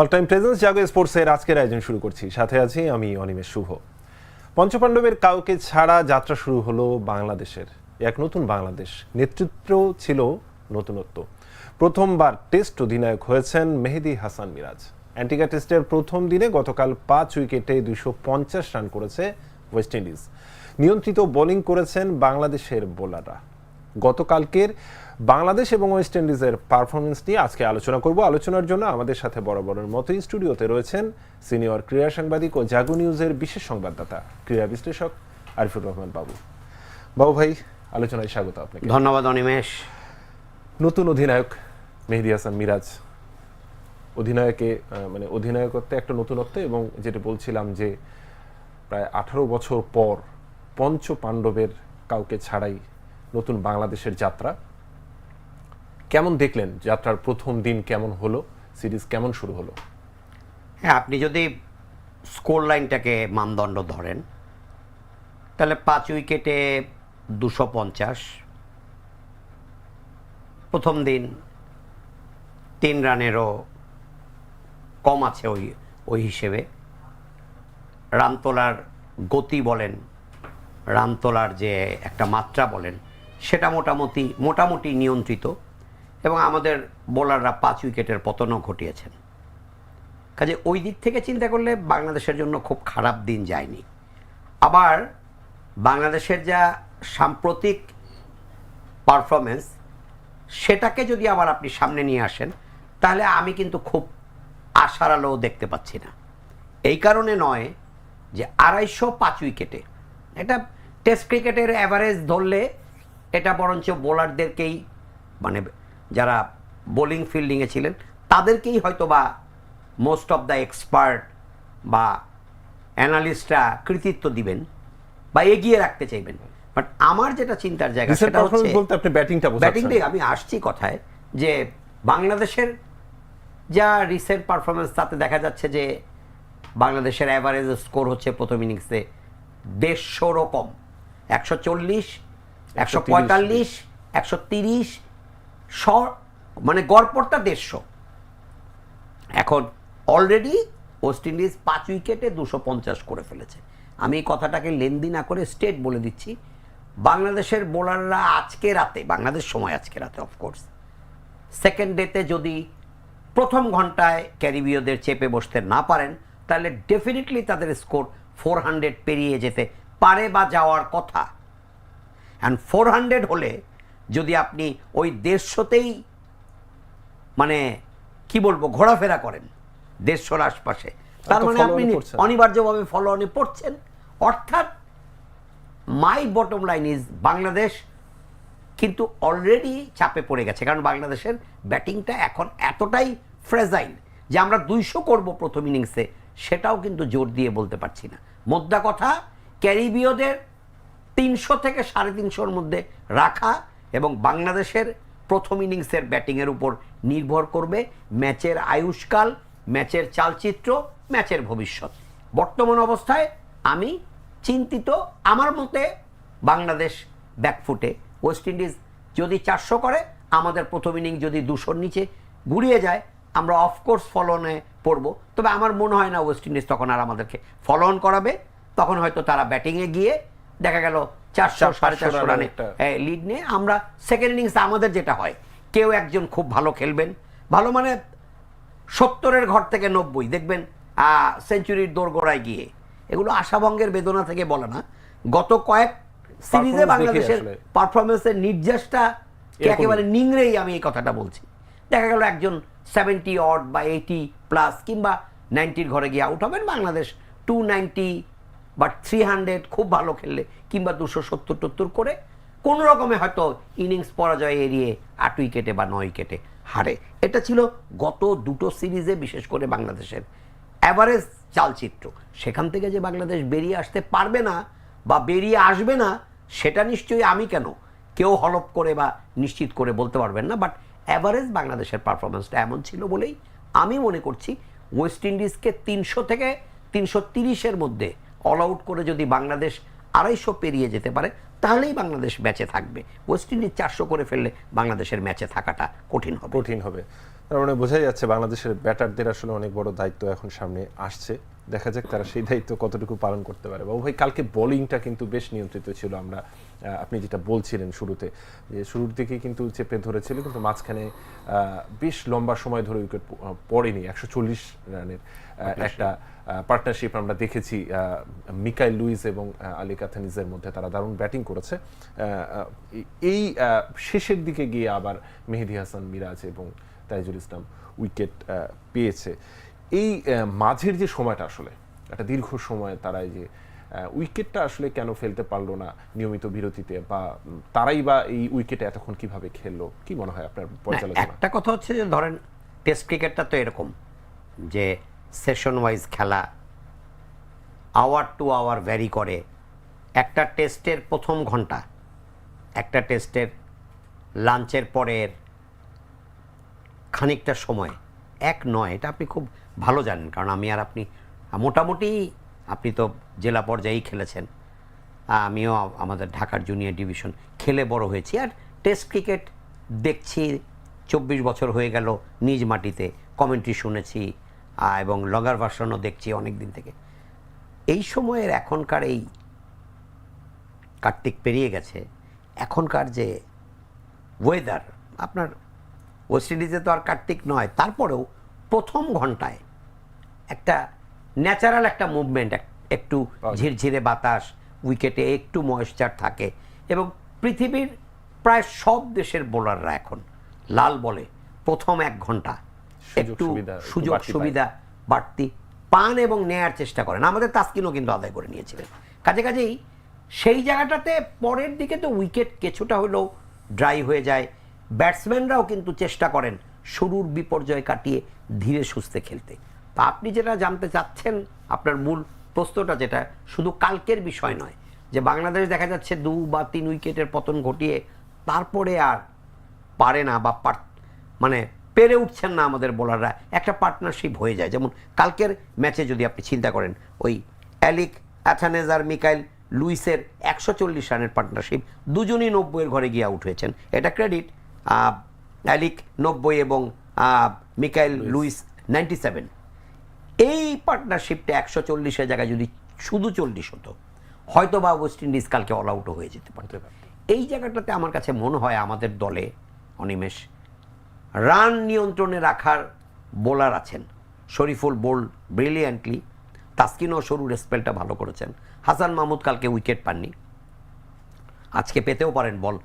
All time presence জাগো স্পোর্টসের আজকের আয়োজন শুরু করছি। সাথে আছি আমি অনিমেষ শুভ। পঞ্চপাণ্ডবের কাউকে ছাড়া যাত্রা শুরু হলো বাংলাদেশের। এক নতুন বাংলাদেশ। নেতৃত্ব ছিল নতুনত্ব। প্রথমবার টেস্ট অধিনায়ক হয়েছেন মেহেদি হাসান মিরাজ। অ্যান্টিগা টেস্টের প্রথম দিনে গতকাল পাঁচ উইকেটে দুশো পঞ্চাশ রান করেছে ওয়েস্ট ইন্ডিজ। নিয়ন্ত্রিত বোলিং করেছেন বাংলাদেশের বোলাররা। গতকালকের বাংলাদেশ এবং ওয়েস্ট ইন্ডিজের পারফরমেন্স নিয়ে আজকে আলোচনা করব। আলোচনার জন্য আমাদের সাথে বরাবরের মতোই স্টুডিওতে রয়েছেন সিনিয়র ক্রীড়া সাংবাদিক ও জাগো নিউজের বিশেষ সংবাদদাতা ক্রীড়া বিশ্লেষক আরিফুর রহমান বাবু। বাবু ভাই আলোচনায় স্বাগত আপনাকে। ধন্যবাদ অনিমেষ। নতুন অধিনায়ক মেহেদি হাসান মিরাজ অধিনায়কে মানে অধিনায়কত্বে একটা নতুনত্ব এবং যেটা বলছিলাম যে প্রায় আঠারো বছর পর পঞ্চ পাণ্ডবের কাউকে ছাড়াই নতুন বাংলাদেশের যাত্রা। কেমন দেখলেন যাত্রার প্রথম দিন কেমন হলো? সিরিজ কেমন শুরু হলো? হ্যাঁ আপনি যদি স্কোর লাইনটাকে মানদণ্ড ধরেন, তাহলে পাঁচ উইকেটে দুশো পঞ্চাশ। প্রথম দিন তিন রানেরও কম আছে ওই ওই হিসেবে। রান তোলার গতি বলেন রান তোলার যে একটা মাত্রা বলেন সেটা মোটামুটি মোটামুটি নিয়ন্ত্রিত এবং আমাদের বোলাররা পাঁচ উইকেটের পতনও ঘটিয়েছেন। কাজে ওই দিক থেকে চিন্তা করলে বাংলাদেশের জন্য খুব খারাপ দিন যায়নি। আবার বাংলাদেশের যা সাম্প্রতিক পারফরমেন্স সেটাকে যদি আবার আপনি সামনে নিয়ে আসেন, তাহলে আমি কিন্তু খুব আশার আলো দেখতে পাচ্ছি না। এই কারণে নয় যে আড়াইশো পাঁচ উইকেটে এটা টেস্ট ক্রিকেটের অ্যাভারেজ ধরলে এটা বরঞ্চ বোলারদেরকেই মানে যারা বোলিং ফিল্ডিংয়ে ছিলেন তাদেরকেই হয়তো বা মোস্ট অফ দ্য এক্সপার্ট বা অ্যানালিস্টরা কৃতিত্ব দিবেন বা এগিয়ে রাখতে চাইবেন। বাট আমার যেটা চিন্তার জায়গা সেটা হচ্ছে বলতে আপনি ব্যাটিংটা ব্যাটিংটাই আমি আসছি কথায় যে বাংলাদেশের যা রিসেন্ট পারফরমেন্স তাতে দেখা যাচ্ছে যে বাংলাদেশের অ্যাভারেজ স্কোর হচ্ছে প্রথম ইনিংসে দেড়শোরও কম। একশো চল্লিশ একশো পঁয়তাল্লিশ একশো তিরিশ। শ মানে গড়পড়টা দেড়শো। এখন অলরেডি ওয়েস্ট ইন্ডিজ পাঁচ উইকেটে দুশো পঞ্চাশ করে ফেলেছে। আমি এই কথাটাকে লেনদি না করে স্টেট বলে দিচ্ছি। বাংলাদেশের বোলাররা আজকে রাতে বাংলাদেশ সময় আজকে রাতে অফকোর্স সেকেন্ড ডেতে যদি প্রথম ঘন্টায় ক্যারিবীয়দের চেপে বসতে না পারেন তাহলে ডেফিনেটলি তাদের স্কোর ফোর হান্ড্রেড পেরিয়ে যেতে পারে বা যাওয়ার কথা। অ্যান্ড ফোর হান্ড্রেড হলে যদি আপনি ওই দেড়শোতেই মানে কি বলব ঘোরাফেরা করেন দেড়শোর আশপাশে। তার মানে আপনি অনিবার্যভাবে ফলো অনে পড়ছেন। অর্থাৎ my bottom line is Bangladesh কিন্তু অলরেডি চাপে পড়ে গেছে। কারণ বাংলাদেশের ব্যাটিংটা এখন এতটাই ফ্রেজাইল যে আমরা দুইশো করব প্রথম ইনিংসে সেটাও কিন্তু জোর দিয়ে বলতে পারছি না। মোদ্দা কথা ক্যারিবীয়দের তিনশো থেকে সাড়ে তিনশোর মধ্যে রাখা এবং বাংলাদেশের প্রথম ইনিংসের ব্যাটিংয়ের উপর নির্ভর করবে ম্যাচের আয়ুষ্কাল, ম্যাচের চালচিত্র, ম্যাচের ভবিষ্যৎ। বর্তমান অবস্থায় আমি চিন্তিত, আমার মতে বাংলাদেশ ব্যাকফুটে ওয়েস্ট ইন্ডিজ যদি চারশো করে, আমাদের প্রথম ইনিংস যদি দুশোর নিচে ঘুরিয়ে যায়, আমরা অফকোর্স ফলনে পড়ব। তবে আমার মনে হয় না ওয়েস্ট ইন্ডিজ তখন আর আমাদেরকে ফলন করাবে। তখন হয়তো তারা ব্যাটিংয়ে গিয়ে দেখা গেল চারশো সাড়ে চারশো রানে। লিড নিয়ে আমরা সেকেন্ড ইনিংস আমাদের যেটা হয় কেউ একজন খুব ভালো খেলবেন। ভালো মানে সত্তরের ঘর থেকে নব্বই দেখবেন সেঞ্চুরির দোরগোড়ায় গিয়ে। এগুলো আশাভঙ্গের বেদনা থেকে বলে না। গত কয়েক সিরিজে বাংলাদেশের পারফরমেন্সের নির্যাসটা একেবারে নিংড়েই আমি এই কথাটা বলছি। দেখা গেল একজন সেভেন্টি অড বা এইটি প্লাস কিংবা নাইনটির ঘরে গিয়ে আউট হবেন বাংলাদেশ টু নাইনটি বা থ্রি হান্ড্রেড খুব ভালো খেললে কিংবা দুশো সত্তর টত্তর করে কোনো রকমে হয়তো ইনিংস পরাজয় এড়িয়ে আট উইকেটে বা নয় উইকেটে হারে। এটা ছিল গত দুটো সিরিজে বিশেষ করে বাংলাদেশের অ্যাভারেজ চালচিত্র। সেখান থেকে যে বাংলাদেশ বেরিয়ে আসতে পারবে না বা বেরিয়ে আসবে না, সেটা নিশ্চয়ই আমি কেন? কেউ হলপ করে বা নিশ্চিত করে বলতে পারবেন না বাট অ্যাভারেজ বাংলাদেশের পারফরমেন্সটা এমন ছিল বলেই আমি মনে করছি ওয়েস্ট ইন্ডিজকে তিনশো থেকে তিনশো তিরিশের মধ্যে অল আউট করে যদি বাংলাদেশ আড়াইশো পেরিয়ে যেতে পারে, তাহলেই বাংলাদেশ ম্যাচে থাকবে। ওয়েস্ট ইন্ডিজ চারশো করে ফেললে বাংলাদেশের ম্যাচে থাকাটা কঠিন হবে। কঠিন হবে। তার মানে বোঝাই যাচ্ছে বাংলাদেশের ব্যাটারদের আসলে অনেক বড় দায়িত্ব এখন সামনে আসছে। দেখা যাক তারা সেই দায়িত্ব কতটুকু পালন করতে পারে। বাবু ভাই, কালকে বোলিংটা কিন্তু বেশ নিয়ন্ত্রিত ছিল আমরা আপনি যেটা বলছিলেন শুরুতে, যে শুরুর দিকে কিন্তু চেপে ধরেছিল, কিন্তু মাঝখানে বেশ লম্বা সময় ধরে উইকেট পড়েনি, একশো চল্লিশ রানের। একটা পার্টনারশিপ আমরা দেখেছি মিকাইল লুইস এবং আলী কাথানিজের মধ্যে তারা দারুণ ব্যাটিং করেছে। এই শেষের দিকে গিয়ে আবার মেহেদি হাসান মিরাজ এবং তাইজুল ইসলাম উইকেট পেয়েছে। এই মাঝের যে সময়টা আসলে একটা দীর্ঘ সময় তারা এই যে উইকেটটা আসলে কেন ফেলতে পারল না নিয়মিত বিরতিতে বা তারাই বা এই উইকেটে এতক্ষণ কীভাবে খেললো কি মনে হয় আপনার পর্যালোচনা? একটা কথা হচ্ছে যে ধরেন টেস্ট ক্রিকেটটা তো এরকম যে সেশন ওয়াইজ খেলা আওয়ার টু আওয়ার ভ্যারি করে। একটা টেস্টের প্রথম ঘণ্টা, একটা টেস্টের লাঞ্চের পরের খানিকটা সময়। এক নয়, এটা আপনি খুব ভালো জানেন, কারণ আমি আর আপনি, মোটামুটি আপনি তো জেলা পর্যায়েই খেলেছেন। আমিও আমাদের ঢাকার জুনিয়র ডিভিশন খেলে বড় হয়েছি, আর টেস্ট ক্রিকেট দেখছি, চব্বিশ বছর হয়ে গেল নিজ মাটিতে। কমেন্ট্রি শুনেছি এবং লগার ভার্সনও দেখছি অনেক দিন থেকে। এই সময়ের এখনকার এই কার্তিক পেরিয়ে গেছে। এখনকার যে ওয়েদার আপনার ওয়েস্ট ইন্ডিজে তো আর কার্তিক নয় তারপরেও প্রথম ঘন্টায় একটা ন্যাচারাল একটা মুভমেন্ট একটু ঝিরঝিরে বাতাস উইকেটে একটু ময়েশ্চার থাকে এবং পৃথিবীর প্রায় সব দেশের বোলাররা এখন লাল বলে প্রথম এক ঘণ্টা। একটু সুযোগ সুবিধা বাড়তি পান এবং নেয়ার চেষ্টা করেন। আমাদের তাস্কিনও কিন্তু আদায় করে নিয়েছিলেন। কাজে কাজেই সেই জায়গাটাতে পরের দিকে তো উইকেট কিছুটা হলেও ড্রাই হয়ে যায়। ব্যাটসম্যানরাও কিন্তু চেষ্টা করেন শুরুর বিপর্যয় কাটিয়ে ধীরে সুস্থে খেলতে। তা আপনি যেটা জানতে চাচ্ছেন আপনার মূল প্রশ্নটা যেটা শুধু কালকের বিষয় নয় যে বাংলাদেশ দেখা যাচ্ছে দু বা তিন উইকেটের পতন ঘটিয়ে তারপরে আর পারে না বা মানে পেরে উঠছেন না আমাদের বোলাররা। একটা পার্টনারশিপ হয়ে যায়। যেমন কালকের ম্যাচে যদি আপনি চিন্তা করেন ওই অ্যালিক অ্যাথানেজ আর মিকাইল লুইসের একশো চল্লিশ রানের পার্টনারশিপ দুজনই নব্বইয়ের ঘরে গিয়ে আউট হয়েছেন। এটা ক্রেডিট অ্যালিক নব্বই এবং মিকাইল লুইস। নাইনটি সেভেন এই পার্টনারশিপটা একশো চল্লিশের জায়গায় যদি শুধু চল্লিশ হতো হয়তো বা ওয়েস্ট ইন্ডিজ কালকে অল আউটও হয়ে যেতে পারত। এই জায়গাটাতে আমার কাছে মনে হয় আমাদের দলে অনিমেষ রান নিয়ন্ত্রণে রাখার বোলার আছেন। শরীফুল বোল ব্রিলিয়ান্টলি। তাস্কিনও শুরুর স্পেলটা ভালো করেছেন। হাসান মাহমুদ কালকে উইকেট পাননি। আজকে পেতেও পারেন বল।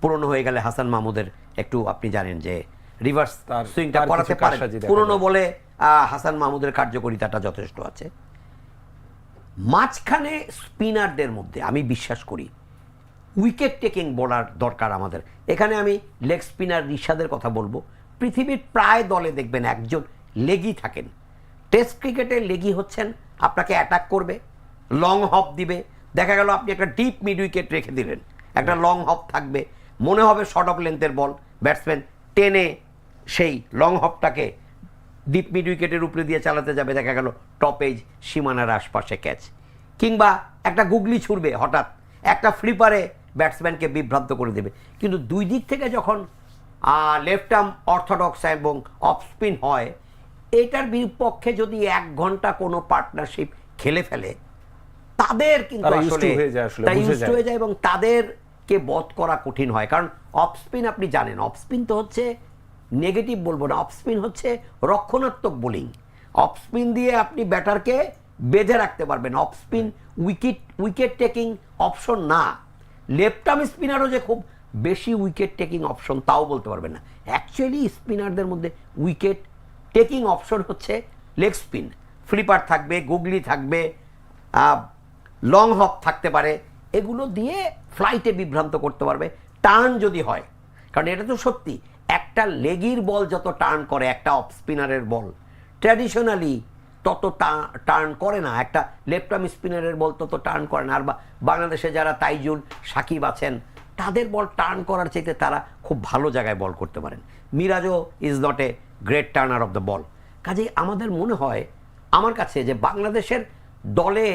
পুরনো হয়ে গেলে হাসান মাহমুদের একটু আপনি জানেন যে রিভার্স সুইংটা করাতে পারেন। পুরনো বলে হাসান মাহমুদের কার্যকরিতাটা যথেষ্ট আছে। মাঝখানে স্পিনারদের মধ্যে আমি বিশ্বাস করি উইকেট টেকিং বোলার দরকার আমাদের। এখানে আমি লেগ স্পিনার রিশাদের কথা বলব। পৃথিবীর প্রায় দলে দেখবেন একজন লেগি থাকেন। টেস্ট ক্রিকেটে লেগি হচ্ছেন, আপনাকে অ্যাটাক করবে লং হপ দিবে। দেখা গেল আপনি একটা ডিপ মিড উইকেট রেখে দিলেন। একটা লং হপ থাকবে। মনে হবে শর্ট অফ লেন্থের বল ব্যাটসম্যান টেনে সেই লং হপটাকে ডিপ মিড উইকেটের উপরে দিয়ে চালাতে যাবে। দেখা গেল টপেজ সীমানার আশপাশে ক্যাচ কিংবা একটা গুগলি ছুড়বে হঠাৎ। একটা ফ্লিপারে ব্যাটসম্যানকে বিভ্রান্ত করে দেবে। কিন্তু দুই দিক থেকে যখন লেফট আর্ম অর্থোডক্স এবং অফ স্পিন হয় এটার বিপক্ষে যদি এক ঘণ্টা কোনো পার্টনারশিপ খেলে ফেলে তাদের কিন্তু আসলে যায়। হয়ে যায় এবং তাদেরকে বধ করা কঠিন হয়। কারণ অফ স্পিন আপনি জানেন অফ স্পিন তো হচ্ছে নেগেটিভ বলব না অফ স্পিন হচ্ছে রক্ষণাত্মক বোলিং অফ স্পিন দিয়ে আপনি ব্যাটারকে বেঁধে রাখতে পারবেন। Off spin wicket wicket taking option না। লেফট আর্ম স্পিনারও যে খুব বেশি উইকেট টেকিং অপশন তাও বলতে পারবেন না। অ্যাকচুয়ালি স্পিনারদের মধ্যে উইকেট টেকিং অপশন হচ্ছে লেগ স্পিন। ফ্লিপার থাকবে, গুগলি থাকবে লং হপ থাকতে পারে। এগুলো দিয়ে ফ্লাইটে বিভ্রান্ত করতে পারবে। টার্ন যদি হয়, কারণ এটা তো সত্যি, একটা লেগির বল যত টার্ন করে, একটা অফ স্পিনারের বল। ট্র্যাডিশনালি তত টার্ন করে না। একটা লেফট আর্ম স্পিনারের বল তত টার্ন করে না। আর বাংলাদেশে যারা তাইজুল, সাকিব আছেন, তাদের বল টার্ন করার চাইতে তারা খুব ভালো জায়গায় বল করতে পারেন। মিরাজও is not a great turner of the ball কাজেই আমাদের মনে হয়, আমার কাছে যে বাংলাদেশের দলে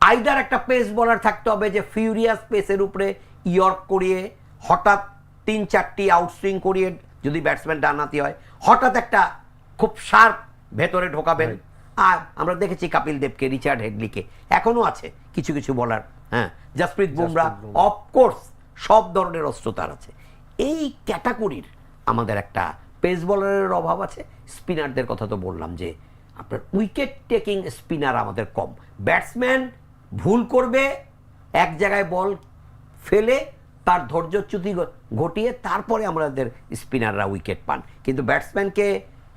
আইদার একটা পেস বলার থাকতে হবে যে ফিউরিয়াস পেসের উপরে ইয়র্ক করিয়ে, হঠাৎ তিন চারটি আউটসুইং করিয়ে যদি ব্যাটসম্যান ডানহাতি হয়, হঠাৎ একটা খুব শার্প ভেতরে ঢোকাবেন। আর আমরা দেখেছি কপিল দেবকে রিচার্ড হেডলিকে এখনও আছে কিছু কিছু বলার হ্যাঁ? জাসপ্রীত বুমরা অফকোর্স সব ধরনের অস্ত্র তার আছে। এই ক্যাটাগরির আমাদের একটা পেস বলারের অভাব আছে। স্পিনারদের কথা তো বললাম যে আপনার উইকেট টেকিং স্পিনার আমাদের কম। ব্যাটসম্যান ভুল করবে এক জায়গায় বল ফেলে তার ধৈর্যচ্যুতি ঘটিয়ে তারপরে আমাদের স্পিনাররা উইকেট পান। কিন্তু ব্যাটসম্যানকে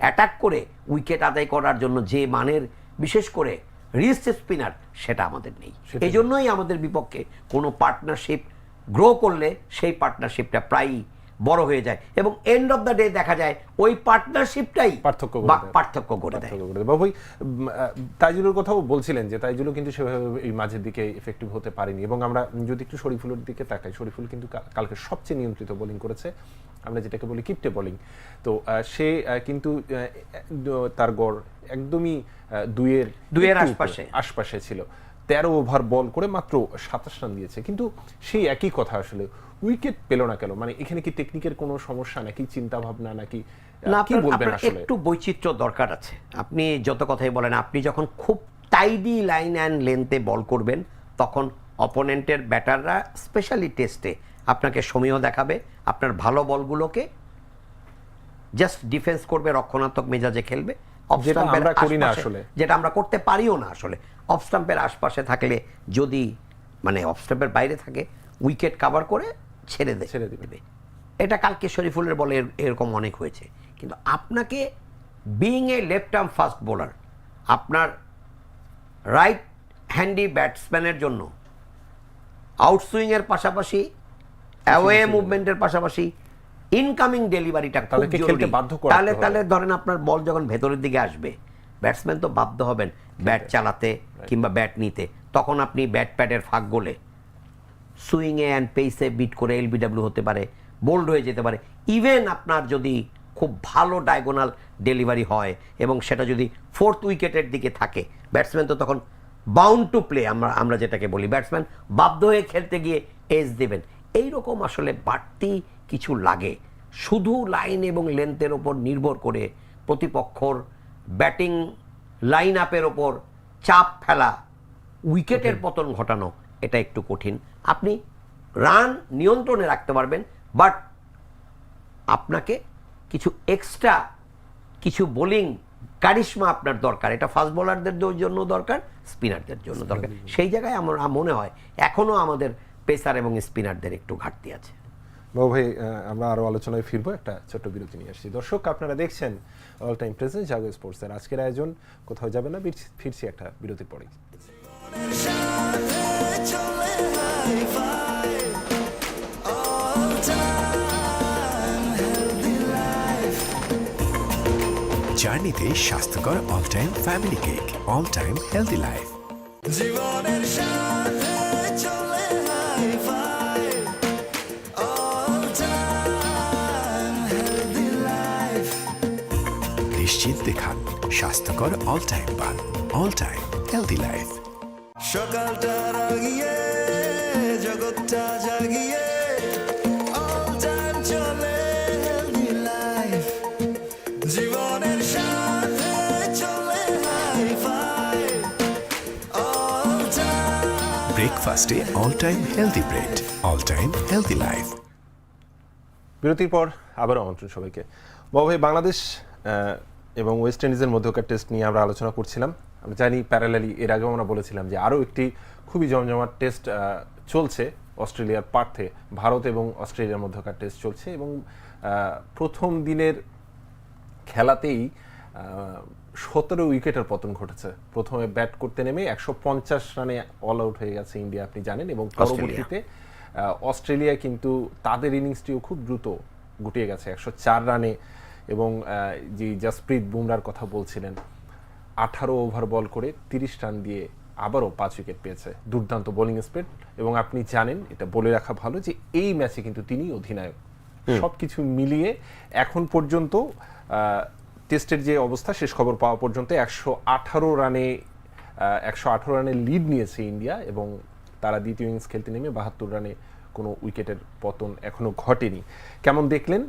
অ্যাটাক করে উইকেট আদায় করার জন্য যে মানের বিশেষ করে রিস্ট স্পিনার সেটা আমাদের নেই। এই জন্যই আমাদের বিপক্ষে কোনো পার্টনারশিপ গ্রো করলে সেই পার্টনারশিপটা প্রায়ই বড় হয়ে যায় এবং এন্ড অফ দ্য ডে দেখা যায় ওই পার্টনারশিপটাই পার্থক্য। পার্থক্য করে দেয়। আহ, তাইজুলের কথাও বলছিলেন যে তাইজুলও কিন্তু সেভাবে এই মাঝের দিকে এফেক্টিভ হতে পারেনি এবং আমরা যদি একটু শরীফুলের দিকে তাকাই শরীফুল কিন্তু কালকে সবচেয়ে নিয়ন্ত্রিত বোলিং করেছে। আমরা যেটাকে বলি কিপটে বোলিং তো সে কিন্তু তার গড় একদমই দুইয়ের দুইয়ের আশপাশে। আশপাশে ছিল। তেরো ওভার বল করে মাত্র সাতাশ রান দিয়েছে। কিন্তু সেই একই কথা আসলে। উইকেট পেল না কেন? মানে এখানে কি টেকনিকের কোনো সমস্যা নাকি চিন্তা ভাবনা নাকি কি বলবেন আসলে? একটু বৈচিত্র্য দরকার আছে। আপনি যত কথাই বলেন আপনি যখন খুব টাইডি লাইন অ্যান্ড লেন্থে বল করবেন তখন অপোনেন্টের ব্যাটাররা স্পেশালি টেস্টে আপনাকে সমীহ দেখাবে। আপনার ভালো বলগুলোকে জাস্ট ডিফেন্স করবে রক্ষণাত্মক মেজাজে খেলবে। যেটা আমরা করি না আসলে। যেটা আমরা করতে পারিও না আসলে। অফ স্টাম্পের আশপাশে থাকলে যদি মানে অফ স্টাম্পের বাইরে থাকে উইকেট কাভার করে ছেড়ে দেয় ছেড়ে দেবে। এটা কালকে শরীফুলের বলে এরকম অনেক হয়েছে। কিন্তু আপনাকে being a left arm fast bowler আপনার রাইট হ্যান্ডি ব্যাটসম্যানের জন্য আউটসুইংয়ের পাশাপাশি অ্যাওয়ে মুভমেন্টের পাশাপাশি ইনকামিং ডেলিভারিটা তাহলে তাহলে ধরেন আপনার বল যখন ভেতরের দিকে আসবে ব্যাটসম্যান তো বাধ্য হবেন ব্যাট চালাতে কিংবা ব্যাট নিতে। তখন আপনি ব্যাট প্যাডের ফাঁক গোলে সুইংয়ে অ্যান্ড পেসে বিট করে এলবিডাব্লিউ হতে পারে বোল্ড হয়ে যেতে পারে। ইভেন আপনার যদি খুব ভালো ডায়াগোনাল ডেলিভারি হয় এবং সেটা যদি ফোর্থ উইকেটের দিকে থাকে ব্যাটসম্যান তো তখন বাউন্ড টু প্লে আমরা আমরা যেটাকে বলি। ব্যাটসম্যান বাধ্য হয়ে খেলতে গিয়ে এজ দেবেন। এই রকম আসলে বাড়তি কিছু লাগে। শুধু লাইন এবং লেন্থের ওপর নির্ভর করে প্রতিপক্ষর ব্যাটিং লাইন আপের ওপর চাপ ফেলা উইকেটের পতন ঘটানো এটা একটু কঠিন। আপনি রান নিয়ন্ত্রণে রাখতে পারবেন বাট আপনাকে কিছু এক্সট্রা কিছু বোলিং কারিশমা আপনার দরকার। এটা ফাস্ট বোলারদের জন্য দরকার স্পিনারদের জন্য দরকার। সেই জায়গায় আমার মনে হয় এখনও আমাদের পেসার এবং স্পিনারদের একটু ঘাটতি আছে। বাবু ভাই আমরা আরও আলোচনায় ফিরবো একটা ছোট্ট বিরতি নিয়ে আসছি। দর্শক আপনারা দেখছেন অল টাইম প্রেজেন্ট জাগো স্পোর্টসের আজকের আয়োজন। কোথাও যাবে না ফিরছি- ফিরছি একটা বিরতির পরেই। জার্নিতে স্বাস্থ্যকর all time family cake all time healthy life জীবনের সাথে চলে hi fi All time healthy life. নিশ্চিন্তে খান স্বাস্থ্যকর অল টাইম পান অল টাইম হেলদি লাইফ সকালটা রাগিয়ে জগৎটা জাগিয়ে চলে জীবনের সাথে চলে ব্রেকফাস্টে all time healthy bread all time healthy life বিরতির পর আবারও আমন্ত্রণ সবাইকে। বাবু ভাই বাংলাদেশ এবং ওয়েস্ট ইন্ডিজের মধ্যকার টেস্ট নিয়ে আমরা আলোচনা করছিলাম। আমরা জানি প্যারালালি এর আগেও আমরা বলেছিলাম যে আরও একটি খুবই জমজমাট টেস্ট চলছে অস্ট্রেলিয়ার পার্থে। ভারত এবং অস্ট্রেলিয়ার মধ্যকার টেস্ট চলছে এবং প্রথম দিনের খেলাতেই সতেরো উইকেটের পতন ঘটেছে। প্রথমে ব্যাট করতে নেমে একশো পঞ্চাশ রানে অল আউট হয়ে গেছে ইন্ডিয়া আপনি জানেন এবং পরবর্তীতে অস্ট্রেলিয়া কিন্তু তাদের ইনিংসটিও খুব দ্রুত গুটিয়ে গেছে। একশো চার রানে এবং আহ, যে জাসপ্রীত বুমরার কথা বলছিলেন আঠারো ওভার বল করে তিরিশ রান দিয়ে আবারও পাঁচ উইকেট পেয়েছে। দুর্দান্ত বোলিং স্পিড এবং আপনি জানেন এটা বলে রাখা ভালো যে এই ম্যাচে কিন্তু তিনি অধিনায়ক। সবকিছু মিলিয়ে এখন পর্যন্ত টেস্টের যে অবস্থা শেষ খবর পাওয়া পর্যন্ত একশো আঠারো রানে একশো আঠারো রানে লিড নিয়েছে ইন্ডিয়া এবং তারা দ্বিতীয় ইনিংস খেলতে নেমে বাহাত্তর রানে কোনো উইকেটের পতন এখনও ঘটেনি। কেমন দেখলেন?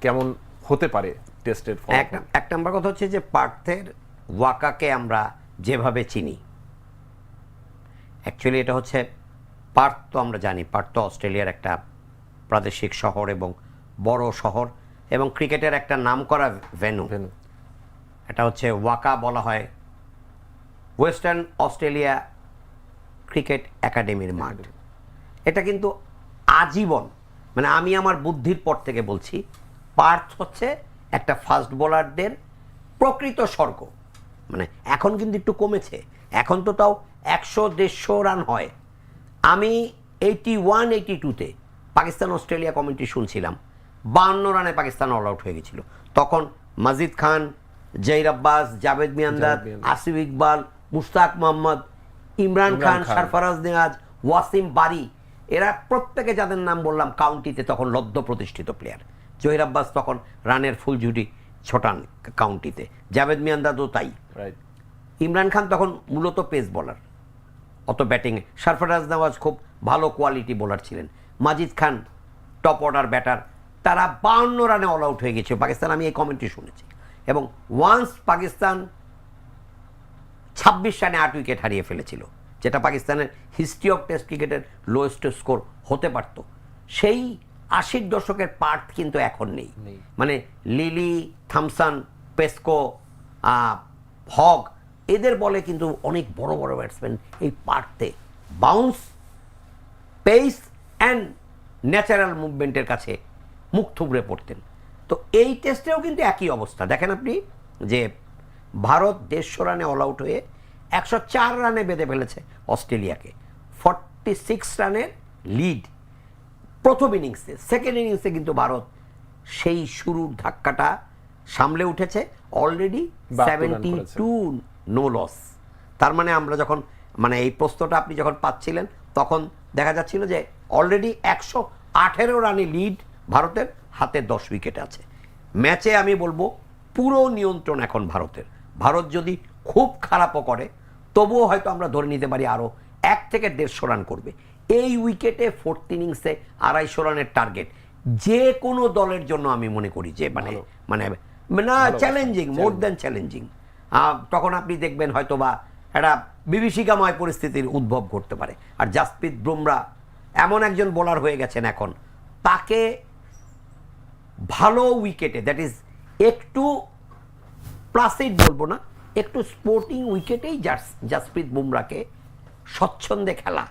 কেমন হতে পারে টেস্টের এক নম্বর কথা হচ্ছে যে পার্থের ওয়াকাকে আমরা যেভাবে চিনি। অ্যাকচুয়ালি এটা হচ্ছে পার্থ তো আমরা জানি। পার্থ অস্ট্রেলিয়ার একটা প্রাদেশিক শহর এবং বড় শহর এবং ক্রিকেটের একটা নামকরা ভেন্যু ভেন্যু এটা হচ্ছে ওয়াকা বলা হয় ওয়েস্টার্ন অস্ট্রেলিয়া ক্রিকেট একাডেমির মাঠ। এটা কিন্তু আজীবন মানে আমি আমার বুদ্ধির পর থেকে বলছি পার্থ হচ্ছে একটা ফাস্ট বোলারদের প্রকৃত স্বর্গ। মানে এখন কিন্তু একটু কমেছে। এখন তো তাও একশো দেড়শো রান হয়। আমি এইটি ওয়ান এইটি টুতে পাকিস্তান অস্ট্রেলিয়া কমিটি শুনছিলাম। বান্ন রানে পাকিস্তান অল আউট হয়ে গেছিল। তখন মাজিদ খান জহির আব্বাস জাভেদ মিয়ান্দার আসিফ ইকবাল মুস্তাক মোহাম্মদ ইমরান খান। সরফরাজ নেয়াজ ওয়াসিম বারি এরা প্রত্যেকে যাদের নাম বললাম কাউন্টিতে তখন লব্ধ প্রতিষ্ঠিত প্লেয়ার জহির আব্বাস তখন রানের ফুল ঝুটি ছোটান কাউন্টিতে জাভেদ মিয়ান্দাদও তাই। ইমরান খান তখন মূলত পেস বোলার অত ব্যাটিংয়ে সরফরাজ নওয়াজ খুব ভালো কোয়ালিটি বোলার ছিলেন। Majid Khan top order batter তারা বাউন্ন রানে অল আউট হয়ে গেছে। পাকিস্তান আমি এই কমেন্টটি শুনেছি। এবং ওয়ান্স পাকিস্তান ছাব্বিশ রানে আট উইকেট হারিয়ে ফেলেছিল যেটা পাকিস্তানের হিস্ট্রি অফ টেস্ট ক্রিকেটের লোয়েস্ট স্কোর হতে পারত। সেই আশির দশকের পার্ট কিন্তু এখন নেই। মানে লিলি থামসান পেস্কো হগ এদের বলে কিন্তু অনেক বড় বড় ব্যাটসম্যান এই পার্টতে বাউন্স পেস অ্যান্ড ন্যাচারাল মুভমেন্টের কাছে মুখ থুবড়ে পড়তেন। তো এই টেস্টেও কিন্তু একই অবস্থা। দেখেন আপনি যে ভারত দেড়শো রানে অল আউট হয়ে একশো চার রানে বেঁধে ফেলেছে অস্ট্রেলিয়াকে। ফর্টি সিক্স রানের লিড প্রথম ইনিংসে সেকেন্ড ইনিংসে কিন্তু ভারত সেই শুরুর ধাক্কাটা সামলে উঠেছে। Already seventy two no loss তার মানে আমরা যখন মানে এই প্রশ্নটা আপনি যখন পাচ্ছিলেন তখন দেখা যাচ্ছিল যে অলরেডি একশো আঠেরো রানে লিড ভারতের হাতে দশ উইকেট আছে। ম্যাচে আমি বলব পুরো নিয়ন্ত্রণ এখন ভারতের। ভারত যদি খুব খারাপও করে তবুও হয়তো আমরা ধরে নিতে পারি আরও এক থেকে দেড়শো রান করবে। এই উইকেটে ফোর্থ ইনিংসে আড়াইশো রানের টার্গেট যে কোনো দলের জন্য আমি মনে করি যে মানে মানে না চ্যালেঞ্জিং মোর দ্যান চ্যালেঞ্জিং তখন আপনি দেখবেন হয়তো বা একটা বিভীষিকাময় পরিস্থিতির উদ্ভব ঘটতে পারে। আর জাসপ্রীত বুমরা এমন একজন বোলার হয়ে গেছেন এখন। তাকে ভালো উইকেটে দ্যাট ইজ একটু প্লাসিড বলব না একটু স্পোর্টিং উইকেটেই জাস- জাসপ্রীত বুমরাকে স্বচ্ছন্দে খেলা।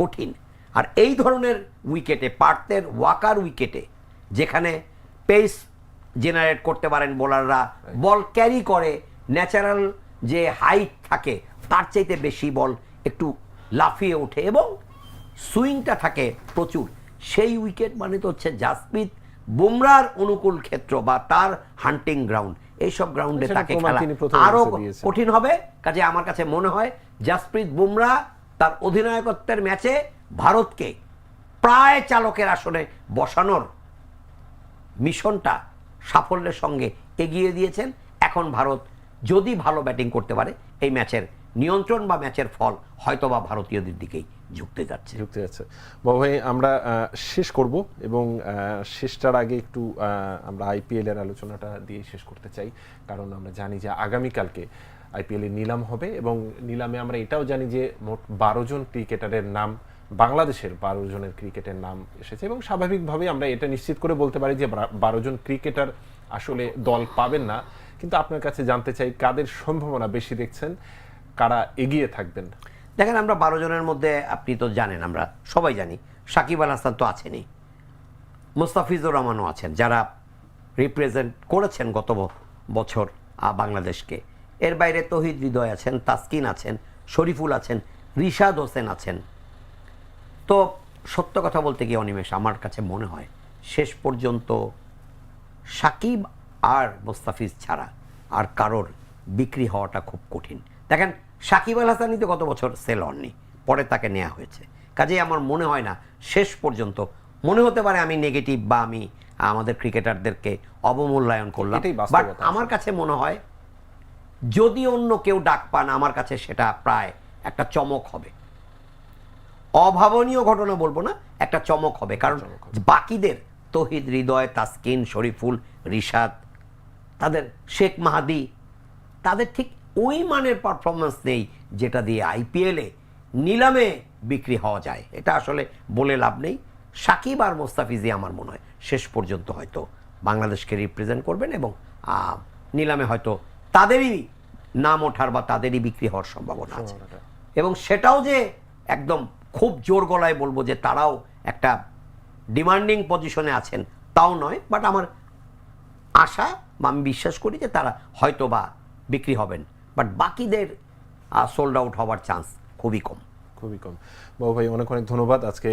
কঠিন। আর এই ধরনের উইকেটে পার্থের ওয়াকার উইকেটে যেখানে পেস জেনারেট করতে পারেন বোলাররা বল ক্যারি করে ন্যাচারাল যে হাইট থাকে তার চাইতে বেশি বল একটু লাফিয়ে ওঠে এবং সুইংটা থাকে প্রচুর। সেই উইকেট মানে তো হচ্ছে জাসপ্রীত বুমরার অনুকূল ক্ষেত্র বা তার হান্টিং গ্রাউন্ড। এইসব গ্রাউন্ডে তাকে খেলা তিনি আরও innings এ দিয়েছেন। কঠিন হবে কাজে আমার কাছে মনে হয় জাসপ্রীত বুমরা তার অধিনায়কত্বের ম্যাচে ভারতকে প্রায় চালকের আসনে বসানোর মিশনটা সাফল্যের সঙ্গে এগিয়ে দিয়েছেন। এখন ভারত যদি ভালো ব্যাটিং করতে পারে, এই ম্যাচের নিয়ন্ত্রণ বা ম্যাচের ফল হয়তোবা ভারতীয়দের দিকেই ঝুঁকতে যাচ্ছে। যুক্তি যাচ্ছে। বাবু ভাই, আমরা শেষ করব এবং শেষটার আগে একটু আমরা আইপিএল এর আলোচনাটা দিয়ে শেষ করতে চাই। কারণ আমরা জানি যে আগামীকালকে আইপিএল এর নিলাম হবে এবং নিলামে আমরা এটাও জানি যে মোট বারো জন ক্রিকেটারের নাম, বাংলাদেশের বারো জনের ক্রিকেটের নাম এসেছে এবং স্বাভাবিকভাবে আমরা এটা নিশ্চিত করে বলতে পারি যে বারো জন ক্রিকেটার আসলে দল পাবেন না। কিন্তু আপনার কাছে জানতে চাই কাদের সম্ভাবনা বেশি দেখছেন, কারা এগিয়ে থাকবেন? দেখেন, আমরা বারো জনের মধ্যে আপনি তো জানেন, আমরা সবাই জানি, সাকিব আল হাসান তো আছেনই, মুস্তাফিজুর রহমানও আছেন, যারা রিপ্রেজেন্ট করেছেন গত বছর বাংলাদেশকে। এর বাইরে তহিদ হৃদয় আছেন তাসকিন আছেন শরীফুল আছেন রিশাদ হোসেন আছেন। তো সত্য কথা বলতে গিয়ে অনিমেষ আমার কাছে মনে হয় শেষ পর্যন্ত সাকিব আর মোস্তাফিজ ছাড়া আর কারোর বিক্রি হওয়াটা খুব কঠিন। দেখেন সাকিব আল হাসানই তো গত বছর সেল হননি পরে তাকে নেওয়া হয়েছে। কাজেই আমার মনে হয় না শেষ পর্যন্ত মনে হতে পারে আমি নেগেটিভ বা আমি আমাদের ক্রিকেটারদেরকে অবমূল্যায়ন করলাম বাট আমার কাছে মনে হয় যদি অন্য কেউ ডাক পান আমার কাছে সেটা প্রায় একটা চমক হবে। অভাবনীয় ঘটনা বলব না একটা চমক হবে। কারণ বাকিদের তহিদ হৃদয় তাসকিন শরীফুল রিশাদ তাদের শেখ মাহাদি তাদের ঠিক ওই মানের পারফরমেন্স নেই যেটা দিয়ে আইপিএলে নিলামে বিক্রি হওয়া যায়। এটা আসলে বলে লাভ নেই। সাকিব আর মোস্তাফিজি আমার মনে হয় শেষ পর্যন্ত হয়তো বাংলাদেশকে রিপ্রেজেন্ট করবেন এবং নিলামে হয়তো তাদেরই নাম ওঠার বা তাদেরই বিক্রি হওয়ার সম্ভাবনা আছে। এবং সেটাও যে একদম খুব জোর গলায় বলব যে তারাও একটা ডিমান্ডিং পজিশনে আছেন তাও নয় বাট আমার আশা বা আমি বিশ্বাস করি যে তারা হয়তো বা বিক্রি হবেন। বাট বাকিদের সোল্ড আউট হওয়ার চান্স খুবই কম। খুবই কম। বাবু ভাই অনেক অনেক ধন্যবাদ। আজকে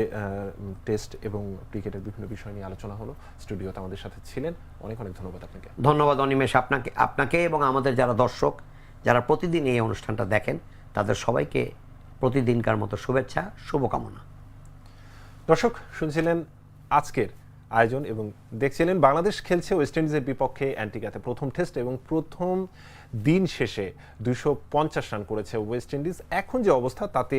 টেস্ট এবং ক্রিকেটের বিভিন্ন বিষয় নিয়ে আলোচনা হলো। স্টুডিওতে আমাদের সাথে ছিলেন। অনেক অনেক ধন্যবাদ আপনাকে। ধন্যবাদ অনিমেষ আপনাকে আপনাকে এবং আমাদের যারা দর্শক যারা প্রতিদিন এই অনুষ্ঠানটা দেখেন তাদের সবাইকে প্রতিদিনকার মতো শুভেচ্ছা শুভকামনা। দর্শক শুনছিলেন আজকের আয়োজন এবং দেখছিলেন বাংলাদেশ খেলছে ওয়েস্ট ইন্ডিজের বিপক্ষে অ্যান্টিগাতে। প্রথম টেস্ট এবং প্রথম দিন শেষে দুশো পঞ্চাশ রান করেছে ওয়েস্ট ইন্ডিজ এখন যে অবস্থা তাতে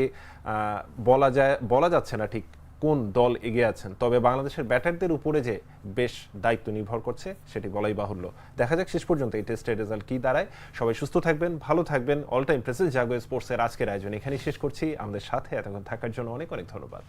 বলা যায়, বলা যাচ্ছে না ঠিক কোন দল এগিয়ে আছেন। তবে বাংলাদেশের ব্যাটারদের উপরে যে বেশ দায়িত্ব নির্ভর করছে, সেটি বলাই বাহুল্য। দেখা যাক শেষ পর্যন্ত এই টেস্টের রেজাল্ট কী দাঁড়ায়। সবাই সুস্থ থাকবেন, ভালো থাকবেন। অল টাইম প্রেসেন্ট জাগো স্পোর্টসের আজকের আয়োজন এখানেই শেষ করছি। আমাদের সাথে এতক্ষণ থাকার জন্য অনেক অনেক ধন্যবাদ।